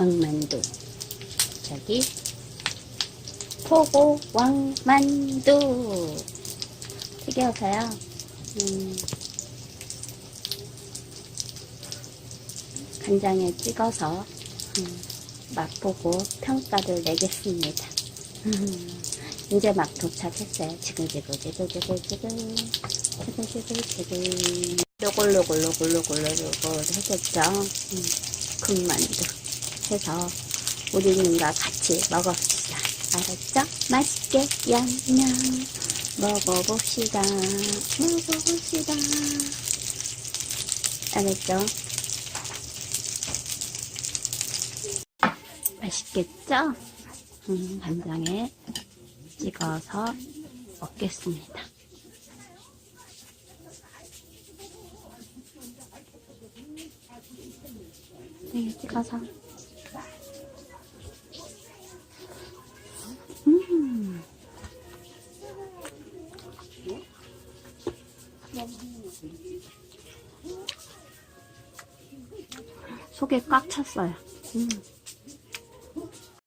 왕만두. 저기 포고 왕만두. 튀겨서요. 음, 간장에 찍어서 음, 맛보고 평가를 내겠습니다. 이제 막 도착했어요. 지글지글지글지글지글 지글지글지글 로골로골로골로골로골 해줬죠. 음, 금만두 해서 우리님과 같이 먹읍시다. 알았죠? 맛있게 얌얌 먹어봅시다. 먹어봅시다. 알았죠? 맛있겠죠? 음, 간장에 찍어서 먹겠습니다. 네, 찍어서. 속에 꽉 찼어요. 음.